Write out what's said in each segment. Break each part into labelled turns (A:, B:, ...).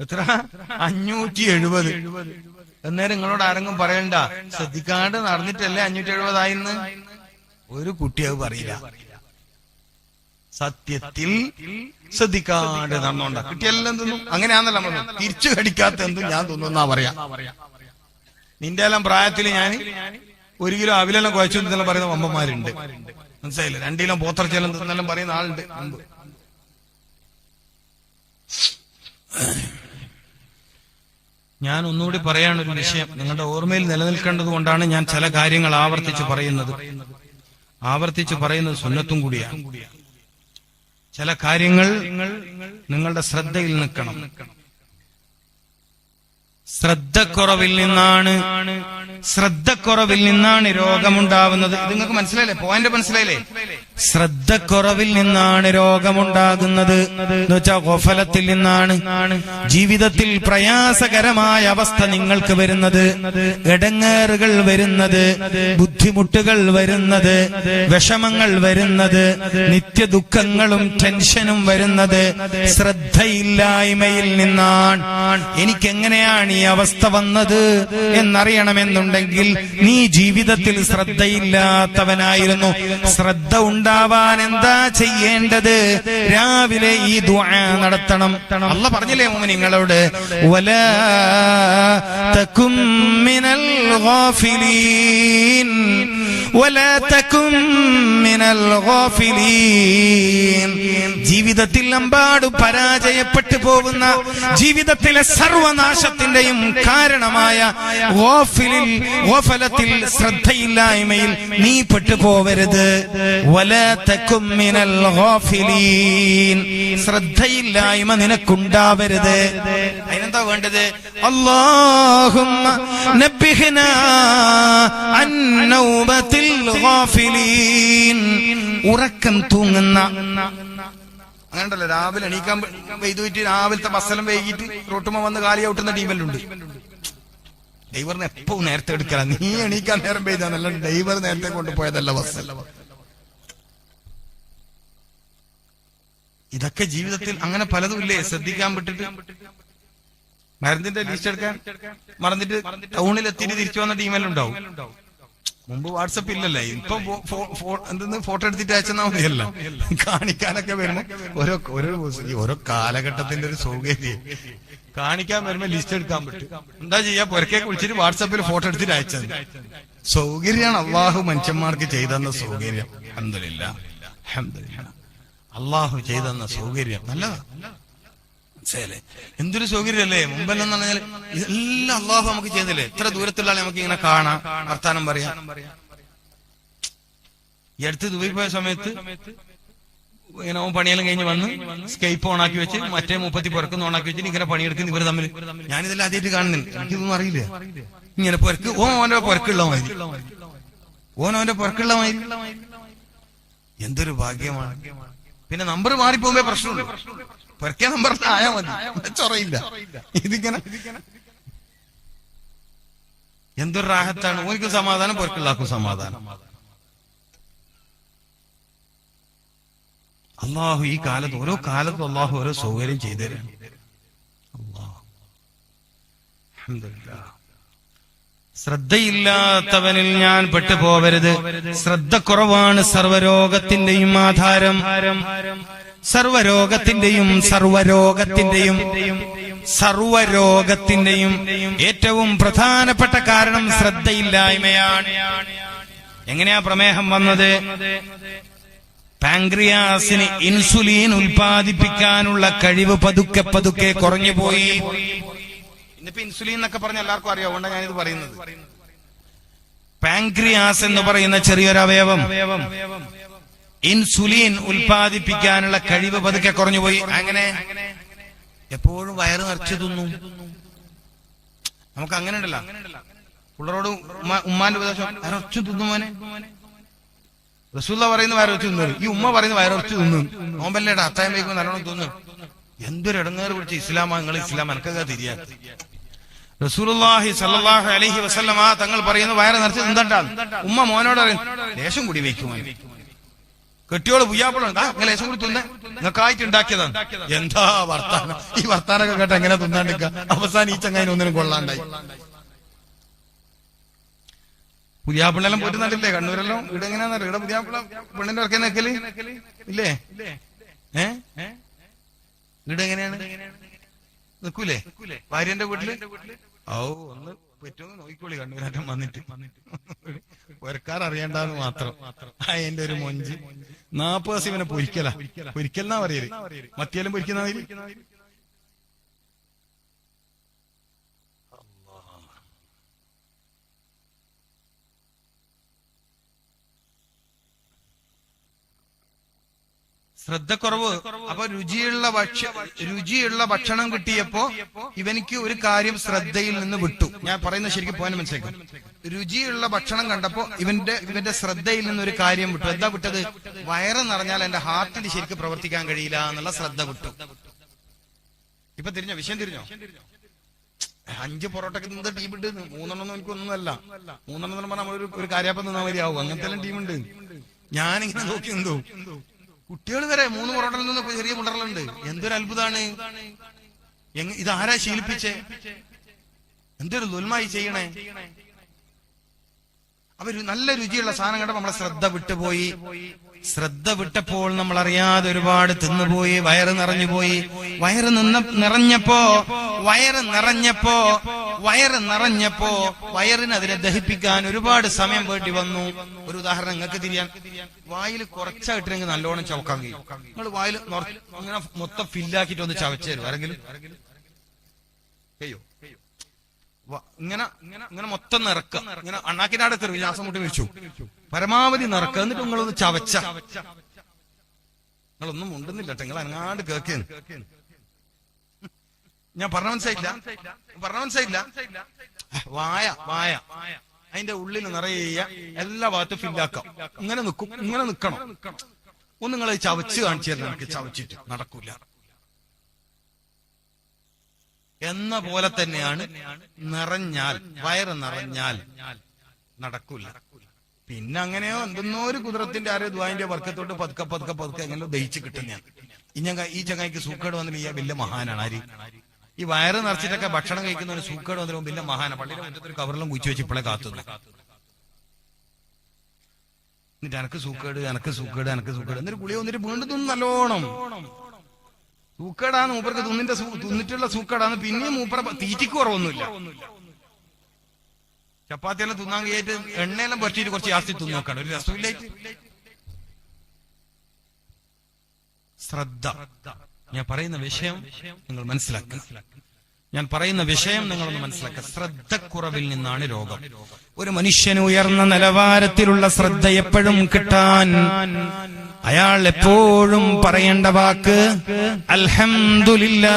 A: എത്ര അഞ്ഞൂറ്റി എഴുപത് അന്നേരം നിങ്ങളോട് ആരെങ്കിലും പറയണ്ട. ശ്രദ്ധിക്കാണ്ട് നടന്നിട്ടല്ലേ അഞ്ഞൂറ്റി എഴുപതായിന്ന് ഒരു കുട്ടി അത് പറയില്ല. സത്യത്തിൽ ശ്രദ്ധിക്കാണ്ട് നടന്നോണ്ട. കുട്ടിയെല്ലാം തിന്നും അങ്ങനെയാണല്ലോ നമ്മൾ തിരിച്ചു കടിക്കാത്ത എന്തും ഞാൻ തിന്നുന്നാ പറയാ. നിന്റെ എല്ലാം പ്രായത്തിൽ ഞാൻ ഒരു കിലോ അവിലെല്ലാം കുഴച്ചു എന്നെല്ലാം പറയുന്ന അമ്മമാരുണ്ട്. മനസ്സിലായില്ല? രണ്ടിലും പോത്തർച്ചെല്ലാം തിന്നെല്ലാം പറയുന്ന ആളുണ്ട്. ഞാൻ ഒന്നുകൂടി പറയാനൊരു വിഷയം. നിങ്ങളുടെ ഓർമ്മയിൽ നിലനിൽക്കേണ്ടത് കൊണ്ടാണ് ഞാൻ ചില കാര്യങ്ങൾ ആവർത്തിച്ച് പറയുന്നത്. ആവർത്തിച്ച് പറയുന്നത് സുന്നത്തും കൂടിയാണ്. ചില കാര്യങ്ങൾ നിങ്ങളുടെ ശ്രദ്ധയിൽ നിൽക്കണം. ശ്രദ്ധക്കുറവിൽ നിന്നാണ് ശ്രദ്ധക്കുറവിൽ നിന്നാണ് രോഗമുണ്ടാവുന്നത്. ഇത് നിങ്ങൾക്ക് മനസ്സിലായില്ലേ? പോയിന്റ് മനസ്സിലായില്ലേ? ശ്രദ്ധക്കുറവിൽ നിന്നാണ് രോഗമുണ്ടാകുന്നത്. ഗോഫലത്തിൽ നിന്നാണ്. ജീവിതത്തിൽ പ്രയാസകരമായ അവസ്ഥ നിങ്ങൾക്ക് വരുന്നത്. ഇടങ്ങേറുകൾ വരുന്നത്. ബുദ്ധിമുട്ടുകൾ വരുന്നത്. വിഷമങ്ങൾ വരുന്നത്. നിത്യ ദുഃഖങ്ങളും ടെൻഷനും വരുന്നത്. ശ്രദ്ധയില്ലായ്മയിൽ നിന്നാണ്. എനിക്കെങ്ങനെയാണ് ഈ അവസ്ഥ വന്നത് എന്നറിയണമെന്നുണ്ടെങ്കിൽ നീ ജീവിതത്തിൽ ശ്രദ്ധയില്ലാത്തവനായിരുന്നു. ശ്രദ്ധ ഉണ്ടാവാൻ എന്താ ചെയ്യേണ്ടത്? രാവിലെ ഈ ദുആ നടത്തണം. അല്ല പറഞ്ഞില്ലേ മോൻ നിങ്ങളോട് വല തക്കും മിനൽ ഗാഫിലീൻ. ജീവിതത്തിൽ അമ്പാടു പരാജയപ്പെട്ടു പോകുന്ന ജീവിതത്തിലെ സർവനാശത്തിന്റെയും കാരണമായ ഓഫിലിൽ ഓഫലത്തിൽ ശ്രദ്ധയില്ലായ്മയിൽ നീ പെട്ടുപോവരുത്. ശ്രദ്ധയില്ലായ്മ നിനക്കുണ്ടാവരുത്. അതിനെന്താ വേണ്ടത്? നബ്ബിഹ്നാ അൻ നൗബത്തിൽ ഉറക്കം തൂങ്ങുന്ന. അങ്ങനെയുണ്ടല്ലോ രാവിലെ എണീക്കാൻ വെയ്തുപോയിട്ട് രാവിലത്തെ ബസ്സെല്ലാം വൈകിട്ട് റോട്ടുമ്പോ വന്ന് കാലി ഔട്ടുന്ന ടീമെല്ലാം ഡ്രൈവറിന് എപ്പോ നേരത്തെ എടുക്കല? നീ എണീക്കാൻ നേരം പെയ്താന്നല്ല ഡ്രൈവർ നേരത്തെ കൊണ്ടുപോയതല്ല ബസ് ഇതൊക്കെ ജീവിതത്തിൽ അങ്ങനെ പലതും ഇല്ലേ? ശ്രദ്ധിക്കാൻ വിട്ടിട്ട് മരുന്നിന്റെ ലിസ്റ്റ് എടുക്കാൻ മറന്നിട്ട് ടൗണിൽ എത്തിയിട്ട് തിരിച്ചു വന്ന ടീമെല്ലാം ഉണ്ടാവും. മുമ്പ് വാട്സപ്പ് ഇല്ലല്ലേ? ഇപ്പൊ എന്തെന്ന് ഫോട്ടോ എടുത്തിട്ട് അയച്ചെന്നാ മതിയല്ല. കാണിക്കാനൊക്കെ വരുമ്പോ ഓരോ ഓരോ ഓരോ കാലഘട്ടത്തിന്റെ ഒരു സൗകര്യം. കാണിക്കാൻ വരുമ്പോ ലിസ്റ്റ് എടുക്കാൻ പറ്റും. എന്താ ചെയ്യാ? പുരക്കെ കുളിച്ചിട്ട് വാട്സപ്പിൽ ഫോട്ടോ എടുത്തിട്ട് അയച്ചത്. സൗകര്യമാണ് അള്ളാഹു മനുഷ്യന്മാർക്ക് ചെയ്തെന്ന സൗകര്യം. അഹമ്മദില്ല അള്ളാഹു ചെയ്തെന്ന സൗകര്യം. നല്ലതാ. മനസ്സിലായില്ലേ? എന്തൊരു സൗകര്യമല്ലേ മുമ്പെല്ലാം പറഞ്ഞാൽ ഇതെല്ലാം അള്ളാഹു നമുക്ക് ചെയ്യുന്നില്ലേ ഇത്ര ദൂരത്തുള്ള ആളെ നമുക്ക് ഇങ്ങനെ കാണാം വർത്താനം പറയാം. ഈ അടുത്ത് ദുബൈ പോയ സമയത്ത് ഇങ്ങനെ പണിയെല്ലാം കഴിഞ്ഞ് വന്ന് സ്കൈപ്പ് ഓണാക്കി വെച്ച് മറ്റേ മുപ്പത്തി പുറക്കുന്ന ഓണാക്കി വെച്ചിട്ട് ഇങ്ങനെ പണിയെടുക്കുന്ന ഇവർ തമ്മിൽ ഞാനിതെല്ലാം ആദ്യമായിട്ട് കാണുന്നില്ല. എനിക്കിതൊന്നും അറിയില്ല. ഇങ്ങനെ പുരക്ക് ഓൻ ഓന്റെ പുരക്കുള്ള മാതിരി. ഓൻ ഓന്റെ എന്തൊരു ഭാഗ്യമാണ്. പിന്നെ നമ്പർ മാറിപ്പോകുമ്പോ പ്രശ്നമുള്ളൂ. പുരക്കിയ നമ്പർ ആയാ മതി. ചൊറയില്ല. ഇതിങ്ങനെ എന്തൊരു റാഹത്താണ്? ഓനിക്കും സമാധാനം പുരക്കുള്ളാക്കും സമാധാനം. അള്ളാഹു ഈ കാലത്ത് ഓരോ കാലത്തും അള്ളാഹു ഓരോ സൗകര്യം ചെയ്തു തരാണ് അല്ലാഹ്. അൽഹംദുലില്ലാ. ശ്രദ്ധയില്ലാത്തവനിൽ ഞാൻ പെട്ടുപോവരുത്. ശ്രദ്ധ കുറവാണ് സർവരോഗത്തിന്റെയും ആധാരം. സർവരോഗത്തിന്റെയും സർവരോഗത്തിന്റെയും സർവരോഗത്തിന്റെയും ഏറ്റവും പ്രധാനപ്പെട്ട കാരണം ശ്രദ്ധയില്ലായ്മയാണ്. എങ്ങനെയാ പ്രമേഹം വന്നത്? പാങ്ക്രിയാസിന് ഇൻസുലിൻ ഉൽപ്പാദിപ്പിക്കാനുള്ള കഴിവ് പതുക്കെ പതുക്കെ കുറഞ്ഞു പോയി. ഇന്നിപ്പോ ഇൻസുലിൻ എന്നൊക്കെ പറഞ്ഞ എല്ലാവർക്കും അറിയാം അതുകൊണ്ടാണ് ഞാനിത് പറയുന്നത്. പാങ്ക്രിയാസ് എന്ന് പറയുന്ന ചെറിയൊരു അവയവം ഇൻസുലിൻ ഉൽപാദിപ്പിക്കാനുള്ള കഴിവ് പതുക്കെ കുറഞ്ഞുപോയി. അങ്ങനെ എപ്പോഴും വയറ് നിറച്ചു തിന്നു. നമുക്ക് അങ്ങനെ ഉണ്ടല്ലോ പിള്ളേരോട് ഉമ്മ ഉമ്മാന്റെ ഉപദേശം വയറൊച്ചു തിന്നുമോനെ റസൂല്ല പറയുന്ന വയറച്ചു തിന്നു ഈ ഉമ്മ പറയുന്ന വയറച്ചു തിന്നു നോമ്പല്ലേടാ അത്തായം വയ്ക്കുമ്പോൾ നല്ലോണം തിന്നു എന്തൊരു ഇടങ്ങേറ് പിടിച്ച ഇസ്ലാമാ നിങ്ങൾ ഇസ്ലാം എനക്കൊക്കെ തിരിയാ. റസൂലുള്ളാഹി സല്ലല്ലാഹു അലൈഹി വസല്ലമ തങ്ങൾ പറയുന്ന വയറ് നിറച്ച് തിന്നണ്ടാ ഉമ്മ മോനോട് പറയും ലേശം കൂടി വെക്കുമോ കെട്ടിയോൾ പുയ്യാപ്പിള അങ്ങനെ ലേശം കൂടി തിന്നെ. നിങ്ങൾക്കായിട്ട് ഉണ്ടാക്കിയതാണ്. എന്താ വർത്താനം? ഈ വർത്താനൊക്കെ കേട്ട് എങ്ങനെ തിന്നാണ്ടിക്ക അവസാനം ഈ ചങ്ങായി ഒന്നിനും കൊള്ളാണ്ടായി. പുതിയാപ്പിള്ളെല്ലാം പോയിട്ട് നല്ലില്ലേ കണ്ണൂരെല്ലാം ഇവിടെ എങ്ങനെയാണെന്നറിയോ ഇവിടെ പുതിയാപ്പിള്ള പെണ്ണിന്റെ ഇറക്കി നിക്കൽ? ഇല്ലേ? ഏ? ഇവിടെ എങ്ങനെയാണ്? നിക്കൂലേ? ഭാര്യന്റെ വീട്ടിൽ? ഓ ഒന്ന് പറ്റുമെന്ന് നോക്കിക്കോളി. കണ്ണൂരാറ്റം വന്നിട്ട്. പുരക്കാർ അറിയണ്ടെന്ന് മാത്രം. അതിന്റെ ഒരു മൊഞ്ച്. നാപ്പത് ദിവസം ഇവനെ പൊരിക്കല. പൊരിക്കലെന്നാ പറയൽ? മത്തിയാലും പൊരിക്കുന്ന ശ്രദ്ധക്കുറവ്. അപ്പൊ രുചിയുള്ള ഭക്ഷ രുചിയുള്ള ഭക്ഷണം കിട്ടിയപ്പോ ഇവനിക്ക് ഒരു കാര്യം ശ്രദ്ധയിൽ നിന്ന് വിട്ടു. ഞാൻ പറയുന്നത് ശരിക്കും പോകാൻ മനസ്സിലാക്കും. രുചിയുള്ള ഭക്ഷണം കണ്ടപ്പോ ഇവന്റെ ഇവന്റെ ശ്രദ്ധയിൽ നിന്ന് ഒരു കാര്യം വിട്ടു. എന്താ വിട്ടത്? വയറ് നിറഞ്ഞാൽ എന്റെ ഹാർട്ടിന് ശരിക്കും പ്രവർത്തിക്കാൻ കഴിയില്ല എന്നുള്ള ശ്രദ്ധ വിട്ടു. ഇപ്പൊ തിരിഞ്ഞോ? വിഷയം തിരിഞ്ഞോ? അഞ്ച് പൊറോട്ടക്ക് നിന്ന് ടീമുണ്ട് മൂന്നെണ്ണം എനിക്ക് ഒന്നുമല്ല മൂന്നെണ്ണം എന്ന് പറഞ്ഞാൽ നമ്മളൊരു ഒരു കാര്യപ്പം നിന്നാൽ മതിയാവും. അങ്ങനത്തെ എല്ലാം ടീമുണ്ട് ഞാനിങ്ങനെ നോക്കി എന്തോ കുട്ടികൾ വരെ മൂന്ന് പൊറോട്ടയിൽ നിന്ന് ചെറിയ മുടറലുണ്ട് എന്തൊരു അത്ഭുതമാണ് ഇത് ഇതാരാ ശീലിപ്പിച്ചേ? എന്തൊരു ദുൽമായി ചെയ്യണേ? അവർ നല്ല രുചിയുള്ള സാധനം കണ്ടപ്പോ നമ്മളെ ശ്രദ്ധ വിട്ടുപോയി. ശ്രദ്ധ വിട്ടപ്പോൾ നമ്മൾ അറിയാതെ ഒരുപാട് തിന്നുപോയി വയറ് നിറഞ്ഞുപോയി. വയറ് നിന്ന നിറഞ്ഞപ്പോ വയറ് നിറഞ്ഞപ്പോ വയറ് നിറഞ്ഞപ്പോ വയറിന് അതിനെ ദഹിപ്പിക്കാൻ ഒരുപാട് സമയം വേണ്ടി വന്നു. ഒരു ഉദാഹരണം നിങ്ങൾക്ക് തിരിയാൻ. വായിൽ കുറച്ചായിട്ടെങ്കിൽ നല്ലോണം ചവക്കാൻ കഴിയും. നിങ്ങൾ വായിൽ ഇങ്ങനെ മൊത്തം ഫില്ലാക്കിട്ട് ഒന്ന് ചവച്ചു തരും ആരെങ്കിലും? ഇങ്ങനെ ഇങ്ങനെ മൊത്തം നിറക്കുക. ഇങ്ങനെ അണ്ണാക്കിന്റെ അടുത്ത് വിലാസം മുട്ടി വിളിച്ചു. പരമാവധി നിറക്ക എന്നിട്ട് നിങ്ങളൊന്ന് ചവച്ച. നിങ്ങളൊന്നും ഉണ്ടെന്നില്ല നിങ്ങൾ അങ്ങാണ്ട് കേൾക്കുന്നു. ഞാൻ പറഞ്ഞ മനസ്സിലായില്ല പറഞ്ഞ മനസ്സിലായില്ല വായ വായ. അതിന്റെ ഉള്ളിൽ നിറയെ എല്ലാ ഭാഗത്തും ഫില്ലാക്കാം ഇങ്ങനെ നിൽക്കും ഇങ്ങനെ നിക്കണം. ഒന്ന് നിങ്ങൾ ചവച്ച് കാണിച്ചു തരണം. എനിക്ക് ചവച്ചിട്ട് നടക്കൂല. എന്ന പോലെ തന്നെയാണ് നിറഞ്ഞാൽ വയറ് നിറഞ്ഞാൽ നടക്കൂല. പിന്നെ അങ്ങനെയോ എന്തെന്നോ ഒരു കുതിരത്തിന്റെ ആരോ ദ്വാന്റെ വർക്കത്തോട്ട് പതുക്കെ പതുക്കെ പതുക്കെ എങ്ങനെ ദഹിച്ച് കിട്ടുന്നതാണ്. ഈ ചങ്ങായിക്ക് സൂക്കേട് വന്നില്ല വലിയ മഹാനാണ് ആര്? ഈ വയറ് നിറച്ചിട്ടൊക്കെ ഭക്ഷണം കഴിക്കുന്ന ഒരു സൂക്കേട് വന്നതിന് മുമ്പ് മഹാനാണ് പള്ളിയുടെ മുറ്റത്ത് മറ്റൊരു കവറിലും കുച്ചു വെച്ച് ഇപ്പോഴേ കാത്തുന്നു. എന്നിട്ട് എനക്ക് സൂക്കേട് എനക്ക് സൂക്കേട് എനക്ക് സൂക്കേട്. എന്നിട്ട് ഗുളിക വന്നിട്ട് വീണ്ടും തിന്ന് നല്ലോണം. സൂക്കേടാന്ന് മൂപ്പർക്ക് തിന്നിന്റെ തിന്നിട്ടുള്ള സൂക്കേടാന്ന് പിന്നെയും മൂപ്പറ തീറ്റിക്ക് കുറവൊന്നുമില്ല. ചപ്പാത്തിയെല്ലാം തിന്നാൻ കഴിയായിട്ട് എണ്ണയെല്ലാം പറ്റിയിട്ട് കുറച്ച് ജാസ്തി തിന്നു നോക്കാണ്. ഒരു രസമില്ലായിട്ട് ശ്രദ്ധ. ഞാൻ പറയുന്ന വിഷയം നിങ്ങൾ മനസ്സിലാക്കുക ഞാൻ പറയുന്ന വിഷയം നിങ്ങളൊന്ന് മനസ്സിലാക്കുക. ശ്രദ്ധക്കുറവിൽ നിന്നാണ് രോഗം. ഒരു മനുഷ്യന് ഉയർന്ന നിലവാരത്തിലുള്ള ശ്രദ്ധ എപ്പോഴും കിട്ടാൻ അയാൾ എപ്പോഴും പറയേണ്ട വാക്ക് അൽഹംദുലില്ലാ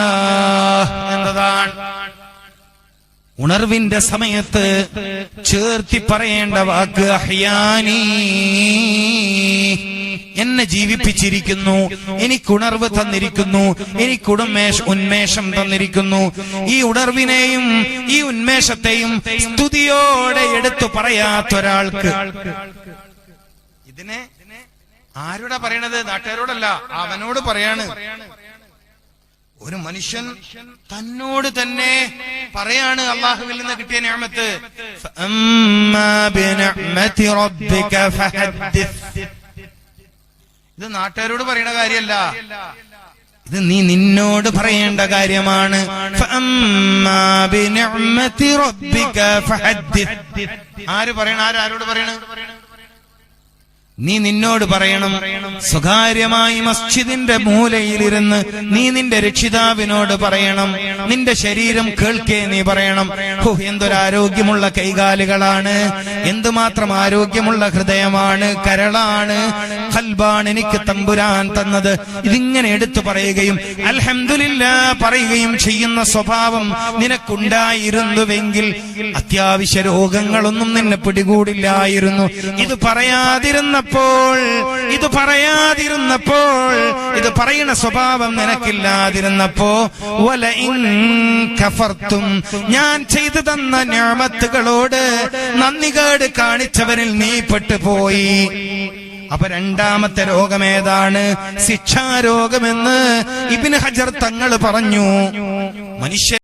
A: എന്നതാണ്. ഉണർവിന്റെ സമയത്ത് ചേർത്തി പറയേണ്ട വാക്ക് അഹ്യാനി എന്നെ ജീവിപ്പിച്ചിരിക്കുന്നു എനിക്ക് ഉണർവ് തന്നിരിക്കുന്നു എനിക്ക് ഉടമേഷ ഉന്മേഷം തന്നിരിക്കുന്നു. ഈ ഉണർവിനെയും ഈ ഉന്മേഷത്തെയും സ്തുതിയോടെ എടുത്തു പറയാത്ത ഒരാൾക്ക് ഇതിനെ ആരുടെ പറയണത്? നാട്ടുകാരോടല്ല അവനോട് പറയാണ്. ഒരു മനുഷ്യൻ തന്നോട് തന്നെ പറയാണ് അള്ളാഹുവിൽ നിന്ന് കിട്ടിയ ഞാമത്ത് ഇത് നാട്ടുകാരോട് പറയണ കാര്യമല്ല. ഇത് നീ നിന്നോട് പറയേണ്ട കാര്യമാണ്. ആര് പറയണ ആരാരോട് പറയണ? നീ നിന്നോട് പറയണം സ്വകാര്യമായി മസ്ജിദിന്റെ മൂലയിലിരുന്ന് നീ നിന്റെ രക്ഷിതാവിനോട് പറയണം നിന്റെ ശരീരം കേൾക്കേ നീ പറയണം. എന്തൊരാരോഗ്യമുള്ള കൈകാലുകളാണ്. എന്തുമാത്രം ആരോഗ്യമുള്ള ഹൃദയമാണ് കരളാണ്. കൽബാണ് എനിക്ക് തമ്പുരാൻ തന്നത്. ഇതിങ്ങനെ എടുത്തു പറയുകയും അൽഹംദുലില്ല പറയുകയും ചെയ്യുന്ന സ്വഭാവം നിനക്കുണ്ടായിരുന്നുവെങ്കിൽ അത്യാവശ്യ രോഗങ്ങളൊന്നും നിന്നെ പിടികൂടില്ലായിരുന്നു. ഇത് പറയാതിരുന്നപ്പോൾ ഇത് പറയാതിരുന്നപ്പോൾ ഇത് പറയുന്ന സ്വഭാവം നിനക്കില്ലാതിരുന്നപ്പോ വല കഫർത്തും ഞാൻ ചെയ്തു തന്ന ഞാമത്തുകളോട് നന്ദികേട് കാണിച്ചവരിൽ നീ പെട്ടുപോയി. അപ്പൊ രണ്ടാമത്തെ രോഗമേതാണ്? ശിക്ഷാരോഗമെന്ന് ഇബിന് ഹജർ തങ്ങൾ പറഞ്ഞു. മനുഷ്യൻ